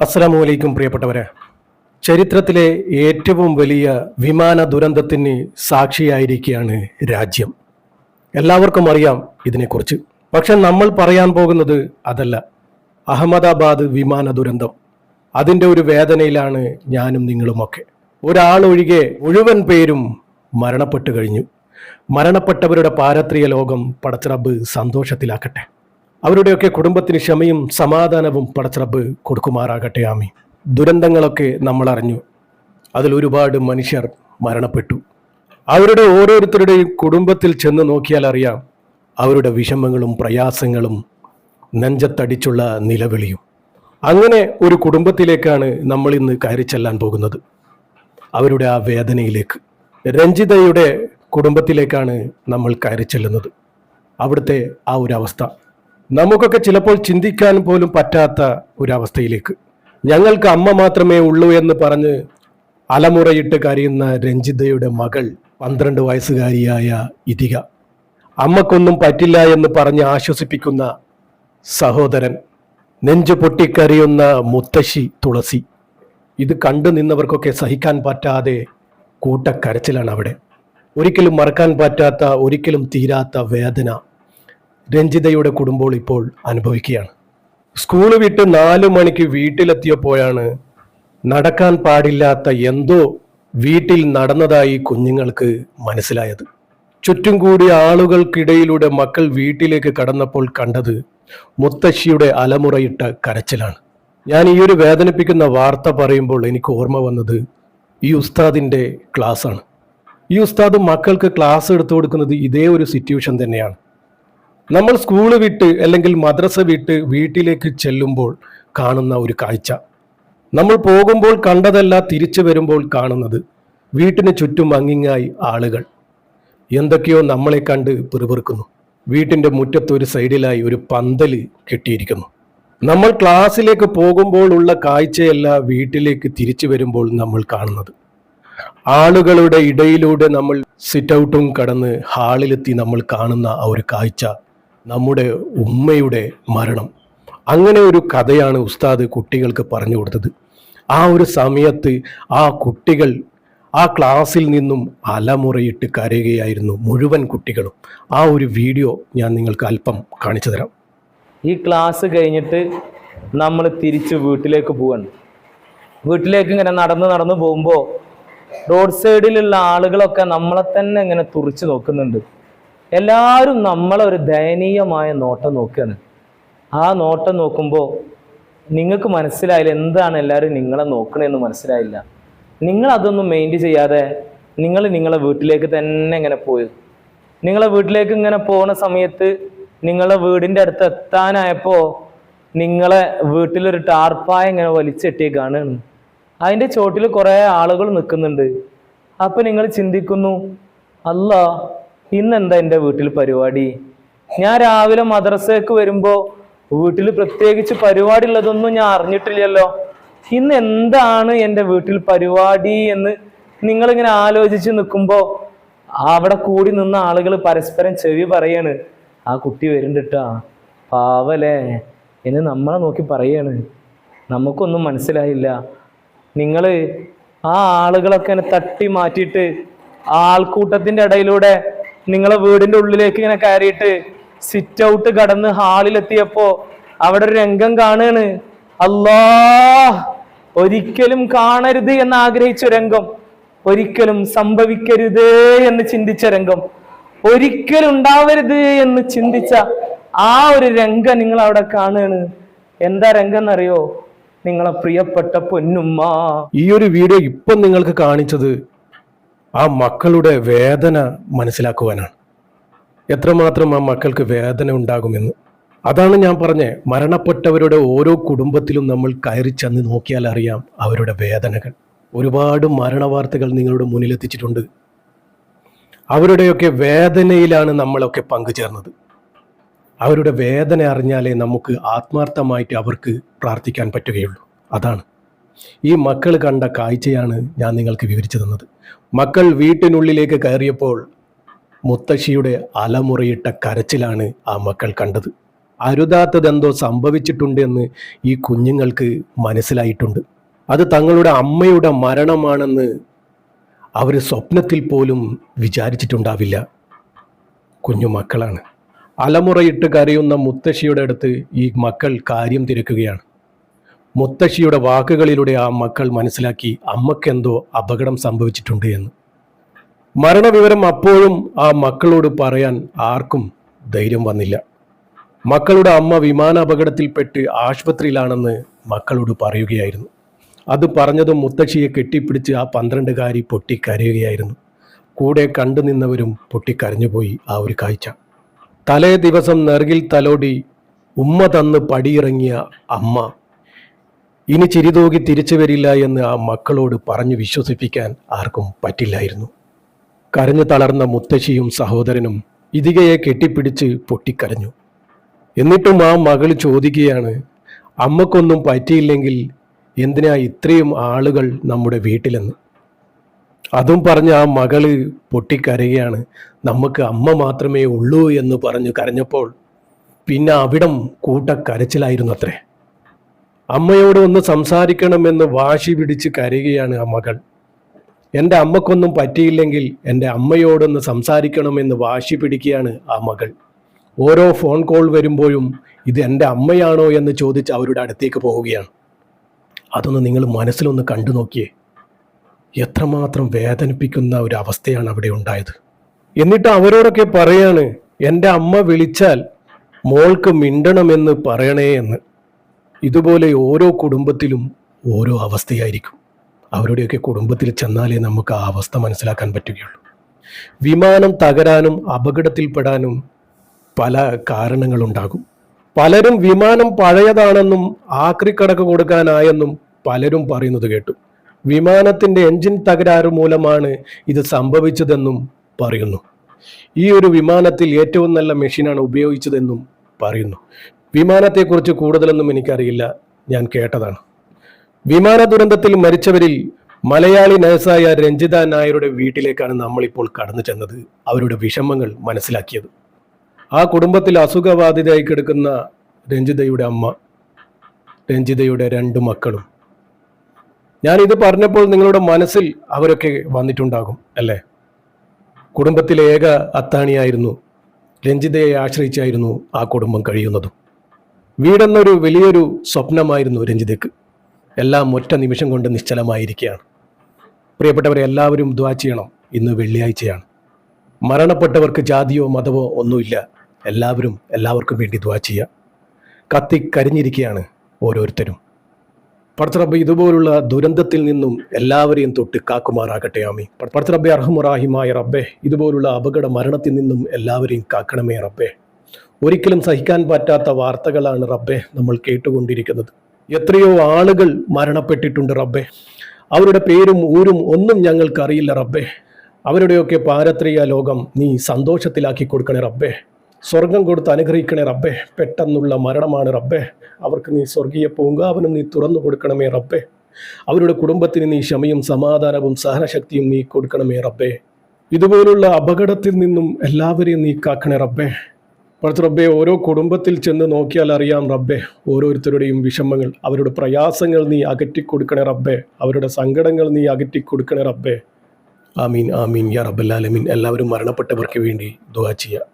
അസ്സലാമു വലൈക്കും പ്രിയപ്പെട്ടവരെ. ചരിത്രത്തിലെ ഏറ്റവും വലിയ വിമാന ദുരന്തത്തിന് സാക്ഷിയായിരിക്കുകയാണ് രാജ്യം. എല്ലാവർക്കും അറിയാം ഇതിനെക്കുറിച്ച്. പക്ഷെ നമ്മൾ പറയാൻ പോകുന്നത് അതല്ല. അഹമ്മദാബാദ് വിമാന ദുരന്തം. അതിന്റെ ഒരു വേദനയിലാണ് ഞാനും നിങ്ങളുമൊക്കെ. ഒരാളൊഴികെ മുഴുവൻ പേരും മരണപ്പെട്ടു കഴിഞ്ഞു. മരണപ്പെട്ടവരുടെ പാരത്രിയ ലോകം പടച്ചറബ് സന്തോഷത്തിലാക്കട്ടെ. അവരുടെയൊക്കെ കുടുംബത്തിന് ക്ഷമയും സമാധാനവും പടച്ചറബ് കൊടുക്കുമാറാകട്ടെ ആമി ദുരന്തങ്ങളൊക്കെ നമ്മൾ അറിഞ്ഞു അതിൽ ഒരുപാട് മനുഷ്യർ മരണപ്പെട്ടു. അവരുടെ ഓരോരുത്തരുടെയും കുടുംബത്തിൽ ചെന്ന് നോക്കിയാൽ അറിയാം അവരുടെ വിഷമങ്ങളും പ്രയാസങ്ങളും നെഞ്ചത്തടിച്ചുള്ള നിലവിളിയും. അങ്ങനെ ഒരു കുടുംബത്തിലേക്കാണ് നമ്മൾ ഇന്ന് കയറി ചെല്ലാൻ പോകുന്നത്. അവരുടെ ആ വേദനയിലേക്ക് രഞ്ജിതയുടെ കുടുംബത്തിലേക്കാണ് നമ്മൾ കയറി ചെല്ലുന്നത്. അവിടുത്തെ ആ ഒരു അവസ്ഥ. നമുക്കൊക്കെ ചിലപ്പോൾ ചിന്തിക്കാൻ പോലും പറ്റാത്ത ഒരവസ്ഥയിലേക്ക്. ഞങ്ങൾക്ക് അമ്മ മാത്രമേ ഉള്ളൂ എന്ന് പറഞ്ഞ് അലമുറയിട്ട് കരയുന്ന രഞ്ജിതയുടെ മകൾ പന്ത്രണ്ട് വയസ്സുകാരിയായ ഇതിക. അമ്മക്കൊന്നും പറ്റില്ല എന്ന് പറഞ്ഞ് ആശ്വസിപ്പിക്കുന്ന സഹോദരൻ നെഞ്ചു പൊട്ടിക്കരയുന്ന മുത്തശ്ശി തുളസി. ഇത് കണ്ടു നിന്നവർക്കൊക്കെ സഹിക്കാൻ പറ്റാതെ കൂട്ടക്കരച്ചിലാണ് അവിടെ. ഒരിക്കലും മറക്കാൻ പറ്റാത്ത ഒരിക്കലും തീരാത്ത വേദന. രഞ്ജിതയുടെ കുടുംബവും ഇപ്പോൾ അനുഭവിക്കുകയാണ്. സ്കൂൾ വിട്ട് നാലു മണിക്ക് വീട്ടിലെത്തിയപ്പോഴാണ് നടക്കാൻ പാടില്ലാത്ത എന്തോ വീട്ടിൽ നടന്നതായി കുഞ്ഞുങ്ങൾക്ക് മനസ്സിലായത്. ചുറ്റും കൂടിയ ആളുകൾക്കിടയിലൂടെ മക്കൾ വീട്ടിലേക്ക് കടന്നപ്പോൾ കണ്ടത് മുത്തശ്ശിയുടെ അലമുറയിട്ട കരച്ചിലാണ്. ഞാൻ ഈ ഒരു വേദനിപ്പിക്കുന്ന വാർത്ത പറയുമ്പോൾ എനിക്ക് ഓർമ്മ വന്നത് ഈ ഉസ്താദിന്റെ ക്ലാസ്സാണ്. ഈ ഉസ്താദ് മക്കൾക്ക് ക്ലാസ് എടുത്തു കൊടുക്കുന്നത് ഇതേ ഒരു സിറ്റുവേഷൻ തന്നെയാണ്. നമ്മൾ സ്കൂൾ വിട്ട് അല്ലെങ്കിൽ മദ്രസ വിട്ട് വീട്ടിലേക്ക് ചെല്ലുമ്പോൾ കാണുന്ന ഒരു കാഴ്ച. നമ്മൾ പോകുമ്പോൾ കണ്ടതല്ല തിരിച്ചു വരുമ്പോൾ കാണുന്നത്. വീട്ടിന് ചുറ്റും അങ്ങിങ്ങായി ആളുകൾ. എന്തൊക്കെയോ നമ്മളെ കണ്ട് പിറുപിറുക്കുന്നു. വീട്ടിന്റെ മുറ്റത്ത് ഒരു സൈഡിലായി ഒരു പന്തൽ കെട്ടിയിരിക്കുന്നു. നമ്മൾ ക്ലാസ്സിലേക്ക് പോകുമ്പോൾ ഉള്ള കാഴ്ചയല്ല വീട്ടിലേക്ക് തിരിച്ചു വരുമ്പോൾ നമ്മൾ കാണുന്നത്. ആളുകളുടെ ഇടയിലൂടെ നമ്മൾ സിറ്റ് ഔട്ടും കടന്ന് ഹാളിലെത്തി നമ്മൾ കാണുന്ന ആ ഒരു കാഴ്ച നമ്മുടെ ഉമ്മയുടെ മരണം. അങ്ങനെ ഒരു കഥയാണ് ഉസ്താദ് കുട്ടികൾക്ക് പറഞ്ഞു കൊടുത്തത്. ആ ഒരു സമയത്ത് ആ കുട്ടികൾ ആ ക്ലാസ്സിൽ നിന്നും അലമുറയിട്ട് കരയുകയായിരുന്നു മുഴുവൻ കുട്ടികളും. ആ ഒരു വീഡിയോ ഞാൻ നിങ്ങൾക്ക് അല്പം കാണിച്ചു തരാം. ഈ ക്ലാസ് കഴിഞ്ഞിട്ട് നമ്മൾ തിരിച്ച് വീട്ടിലേക്ക് പോവാണ്. വീട്ടിലേക്ക് ഇങ്ങനെ നടന്ന് നടന്ന് പോകുമ്പോൾ റോഡ് സൈഡിലുള്ള ആളുകളൊക്കെ നമ്മളെ തന്നെ ഇങ്ങനെ തുറിച്ച് നോക്കുന്നുണ്ട്. എല്ലാവരും നമ്മളെ ഒരു ദയനീയമായ നോട്ടം നോക്കുകയാണ്. ആ നോട്ടം നോക്കുമ്പോൾ നിങ്ങൾക്ക് മനസ്സിലായില്ല എന്താണ് എല്ലാവരും നിങ്ങളെ നോക്കണമെന്ന് മനസ്സിലായില്ല. നിങ്ങൾ മെയിന്റ് ചെയ്യാതെ നിങ്ങൾ നിങ്ങളെ വീട്ടിലേക്ക് തന്നെ ഇങ്ങനെ പോയി. നിങ്ങളെ വീട്ടിലേക്ക് ഇങ്ങനെ പോകുന്ന സമയത്ത് നിങ്ങളെ വീടിന്റെ അടുത്ത് എത്താനായപ്പോൾ നിങ്ങളെ വീട്ടിലൊരു ടാർപ്പായ ഇങ്ങനെ വലിച്ചെട്ടി കാണുകയാണ് അതിന്റെ ചോട്ടിൽ കുറേ ആളുകൾ നിൽക്കുന്നുണ്ട്. അപ്പം നിങ്ങൾ ചിന്തിക്കുന്നു അല്ല ഇന്നെന്താ എന്റെ വീട്ടിൽ പരിപാടി? ഞാൻ രാവിലെ മദ്രസയ്ക്ക് വരുമ്പോൾ വീട്ടിൽ പ്രത്യേകിച്ച് പരിപാടി ഉള്ളതൊന്നും ഞാൻ അറിഞ്ഞിട്ടില്ലല്ലോ. ഇന്ന് എന്താണ് എന്റെ വീട്ടിൽ പരിപാടി എന്ന് നിങ്ങളിങ്ങനെ ആലോചിച്ച് നിൽക്കുമ്പോൾ അവിടെ കൂടി നിന്ന ആളുകൾ പരസ്പരം ചെവി പറയാണ്. ആ കുട്ടി വരുന്നുണ്ടിട്ടാ പാവലേ എന്ന് നമ്മളെ നോക്കി പറയാണ്. നമുക്കൊന്നും മനസ്സിലായില്ല. നിങ്ങൾ ആ ആളുകളൊക്കെ തട്ടി മാറ്റിയിട്ട് ആൾക്കൂട്ടത്തിന്റെ ഇടയിലൂടെ നിങ്ങളെ വീടിന്റെ ഉള്ളിലേക്ക് ഇങ്ങനെ കയറിയിട്ട് സിറ്റ് ഔട്ട് കടന്ന് ഹാളിലെത്തിയപ്പോ അവിടെ ഒരു രംഗം കാണുകയാണ് അല്ലാ ഒരിക്കലും കാണരുത് എന്ന് ആഗ്രഹിച്ച രംഗം. ഒരിക്കലും സംഭവിക്കരുത് എന്ന് ചിന്തിച്ച രംഗം. ഒരിക്കലും ഉണ്ടാവരുത് എന്ന് ചിന്തിച്ച ആ ഒരു രംഗം നിങ്ങൾ അവിടെ കാണുകയാണ് എന്താ രംഗം എന്നറിയോ? നിങ്ങളെ പ്രിയപ്പെട്ട പൊന്നുമ്മ. ഈ ഒരു വീഡിയോ ഇപ്പം നിങ്ങൾക്ക് കാണിച്ചത് ആ മക്കളുടെ വേദന മനസ്സിലാക്കുവാനാണ്. എത്രമാത്രം ആ മക്കൾക്ക് വേദന ഉണ്ടാകുമെന്ന്. അതാണ് ഞാൻ പറഞ്ഞത് മരണപ്പെട്ടവരുടെ ഓരോ കുടുംബത്തിലും നമ്മൾ കയറി ചെന്ന് നോക്കിയാൽ അറിയാം അവരുടെ വേദനകൾ. ഒരുപാട് മരണവാർത്തകൾ നിങ്ങളുടെ മുന്നിലെത്തിച്ചിട്ടുണ്ട്. അവരുടെയൊക്കെ വേദനയിലാണ് നമ്മളൊക്കെ പങ്കുചേർന്നത്. അവരുടെ വേദന അറിഞ്ഞാലേ നമുക്ക് ആത്മാർത്ഥമായിട്ട് അവർക്ക് പ്രാർത്ഥിക്കാൻ പറ്റുകയുള്ളൂ. അതാണ്. ഈ മക്കൾ കണ്ട കാഴ്ചയാണ് ഞാൻ നിങ്ങൾക്ക് വിവരിച്ചു തന്നത്. മക്കൾ വീട്ടിനുള്ളിലേക്ക് കയറിയപ്പോൾ മുത്തശ്ശിയുടെ അലമുറയിട്ട കരച്ചിലാണ് ആ മക്കൾ കണ്ടത്. അരുതാത്തതെന്തോ സംഭവിച്ചിട്ടുണ്ട് എന്ന് ഈ കുഞ്ഞുങ്ങൾക്ക് മനസ്സിലായിട്ടുണ്ട്. അത് തങ്ങളുടെ അമ്മയുടെ മരണമാണെന്ന് അവർ സ്വപ്നത്തിൽ പോലും വിചാരിച്ചിട്ടുണ്ടാവില്ല. കുഞ്ഞു മക്കളാണ്. അലമുറയിട്ട് കരയുന്ന മുത്തശ്ശിയുടെ അടുത്ത് ഈ മക്കൾ കാര്യം തിരക്കുകയാണ്. മുത്തശ്ശിയുടെ വാക്കുകളിലൂടെ ആ മക്കൾ മനസ്സിലാക്കി അമ്മക്കെന്തോ അപകടം സംഭവിച്ചിട്ടുണ്ട് എന്ന്. മരണവിവരം അപ്പോഴും ആ മക്കളോട് പറയാൻ ആർക്കും ധൈര്യം വന്നില്ല. മക്കളുടെ അമ്മ വിമാന വിമാനാപകടത്തിൽപ്പെട്ട് ആശുപത്രിയിലാണെന്ന് മക്കളോട് പറയുകയായിരുന്നു. അത് പറഞ്ഞതും മുത്തശ്ശിയെ കെട്ടിപ്പിടിച്ച് ആ പന്ത്രണ്ടുകാരി പൊട്ടിക്കരയുകയായിരുന്നു. കൂടെ കണ്ടു നിന്നവരും പൊട്ടിക്കരഞ്ഞുപോയി ആ ഒരു കാഴ്ച. തലേ ദിവസം നെറുകിൽ തലോടി ഉമ്മ തന്ന് പടിയിറങ്ങിയ അമ്മ ഇനി ചിരിതൂകി തിരിച്ചു വരില്ല എന്ന് ആ മക്കളോട് പറഞ്ഞു വിശ്വസിപ്പിക്കാൻ ആർക്കും പറ്റില്ലായിരുന്നു. കരഞ്ഞു തളർന്ന മുത്തശ്ശിയും സഹോദരനും ഇതികയെ കെട്ടിപ്പിടിച്ച് പൊട്ടിക്കരഞ്ഞു. എന്നിട്ടും ആ മകൾ ചോദിക്കുകയാണ് അമ്മക്കൊന്നും പറ്റിയില്ലെങ്കിൽ എന്തിനാ ഇത്രയും ആളുകൾ നമ്മുടെ വീട്ടിലെന്ന്? അതും പറഞ്ഞ് ആ മകൾ പൊട്ടിക്കരയുകയാണ് നമുക്ക് അമ്മ മാത്രമേ ഉള്ളൂ എന്ന് പറഞ്ഞു കരഞ്ഞപ്പോൾ പിന്നെ അവിടം കൂട്ടക്കരച്ചിലായിരുന്നു അത്രേ അമ്മയോട് ഒന്ന് സംസാരിക്കണമെന്ന് വാശി പിടിച്ച് കരയുകയാണ് ആ മകൾ. എന്റെ അമ്മക്കൊന്നും പറ്റിയില്ലെങ്കിൽ എന്റെ അമ്മയോടൊന്ന് സംസാരിക്കണമെന്ന് വാശി പിടിക്കുകയാണ് ആ മകൾ. ഓരോ ഫോൺ കോൾ വരുമ്പോഴും ഇത് എന്റെ അമ്മയാണോ എന്ന് ചോദിച്ച് അവരുടെ അടുത്തേക്ക് പോവുകയാണ്. അതൊന്ന് നിങ്ങൾ മനസ്സിലൊന്ന് കണ്ടു നോക്കിയേ. എത്രമാത്രം വേദനിപ്പിക്കുന്ന ഒരു അവസ്ഥയാണ് അവിടെ ഉണ്ടായത്. എന്നിട്ട് അവരോടൊക്കെ പറയാണ് എന്റെ അമ്മ വിളിച്ചാൽ മോൾക്ക് മിണ്ടണമെന്ന് പറയണേ എന്ന്. ഇതുപോലെ ഓരോ കുടുംബത്തിലും ഓരോ അവസ്ഥയായിരിക്കും. അവരുടെയൊക്കെ കുടുംബത്തിൽ ചെന്നാലേ നമുക്ക് ആ അവസ്ഥ മനസ്സിലാക്കാൻ പറ്റുകയുള്ളൂ. വിമാനം തകരാനും അപകടത്തിൽപ്പെടാനും പല കാരണങ്ങളുണ്ടാകും. പലരും വിമാനം പഴയതാണെന്നും ആക്രിക്കടക്ക് കൊടുക്കാനായെന്നും പലരും പറയുന്നത് കേട്ടു. വിമാനത്തിന്റെ എൻജിൻ തകരാറ് മൂലമാണ് ഇത് സംഭവിച്ചതെന്നും പറയുന്നു. ഈ ഒരു വിമാനത്തിൽ ഏറ്റവും നല്ല മെഷീനാണ് ഉപയോഗിച്ചതെന്നും പറയുന്നു. വിമാനത്തെക്കുറിച്ച് കൂടുതലൊന്നും എനിക്കറിയില്ല. ഞാൻ കേട്ടതാണ്. വിമാന ദുരന്തത്തിൽ മരിച്ചവരിൽ മലയാളി നഴ്സായ രഞ്ജിത നായരുടെ വീട്ടിലേക്കാണ് നമ്മളിപ്പോൾ കടന്നു ചെന്നത്. അവരുടെ വിഷമങ്ങൾ മനസ്സിലാക്കിയത്. ആ കുടുംബത്തിൽ അസുഖബാധിതയായി കിടക്കുന്ന രഞ്ജിതയുടെ അമ്മ രഞ്ജിതയുടെ രണ്ട് മക്കളും. ഞാനിത് പറഞ്ഞപ്പോൾ നിങ്ങളുടെ മനസ്സിൽ അവരൊക്കെ വന്നിട്ടുണ്ടാകും അല്ലേ? കുടുംബത്തിലെ ഏക അത്താണിയായിരുന്നു. രഞ്ജിതയെ ആശ്രയിച്ചായിരുന്നു ആ കുടുംബം കഴിയുന്നതും. വീടെന്നൊരു വലിയൊരു സ്വപ്നമായിരുന്നു രഞ്ജിതയ്ക്ക്. എല്ലാം ഒറ്റ നിമിഷം കൊണ്ട് നിശ്ചലമായിരിക്കുകയാണ്. പ്രിയപ്പെട്ടവരെ എല്ലാവരും ദ്വാ ചെയ്യണം. ഇന്ന് വെള്ളിയാഴ്ചയാണ്. മരണപ്പെട്ടവർക്ക് ജാതിയോ മതമോ ഒന്നുമില്ല. എല്ലാവരും എല്ലാവർക്കും വേണ്ടി ദ്വാ ചെയ്യുക. കത്തി കരിഞ്ഞിരിക്കുകയാണ് ഓരോരുത്തരും. പടത്തറബ് ഇതുപോലുള്ള ദുരന്തത്തിൽ നിന്നും എല്ലാവരെയും തൊട്ട് കാക്കുമാറാകട്ടെ ആമി പടത്തറബ്ബെ അർഹമുറാഹിമായ റബ്ബെ ഇതുപോലുള്ള അപകട മരണത്തിൽ നിന്നും എല്ലാവരെയും കാക്കണമേ റബ്ബെ. ഒരിക്കലും സഹിക്കാൻ പറ്റാത്ത വാർത്തകളാണ് റബ്ബെ നമ്മൾ കേട്ടുകൊണ്ടിരിക്കുന്നത്. എത്രയോ ആളുകൾ മരണപ്പെട്ടിട്ടുണ്ട് റബ്ബെ. അവരുടെ പേരും ഊരും ഒന്നും ഞങ്ങൾക്കറിയില്ല റബ്ബെ. അവരുടെയൊക്കെ പാരത്രിക ലോകം നീ സന്തോഷത്തിലാക്കി കൊടുക്കണേ റബ്ബെ. സ്വർഗം കൊടുത്ത് അനുഗ്രഹിക്കണേ റബ്ബെ. പെട്ടെന്നുള്ള മരണമാണ് റബ്ബെ. അവർക്ക് നീ സ്വർഗീയ പൂങ്കാവനം നീ തുറന്നു കൊടുക്കണമേ റബ്ബെ. അവരുടെ കുടുംബത്തിന് നീ ക്ഷമയും സമാധാനവും സഹനശക്തിയും നീ കൊടുക്കണമേ റബ്ബെ. ഇതുപോലുള്ള അപകടത്തിൽ നിന്നും എല്ലാവരെയും നീ കാക്കണേ റബ്ബെ. പടുത്ത റബ്ബെ ഓരോ കുടുംബത്തിൽ ചെന്ന് നോക്കിയാൽ അറിയാം റബ്ബെ ഓരോരുത്തരുടെയും വിഷമങ്ങൾ അവരുടെ പ്രയാസങ്ങൾ നീ അകറ്റിക്കൊടുക്കണേ റബ്ബെ അവരുടെ സങ്കടങ്ങൾ നീ അകറ്റിക്കൊടുക്കണേ റബ്ബെ. ആമീൻ ആമീൻ. യാ റബ്ബല്ലാലമീൻ എല്ലാവരും മരണപ്പെട്ടവർക്ക് വേണ്ടി ദുവാ ചെയ്യുക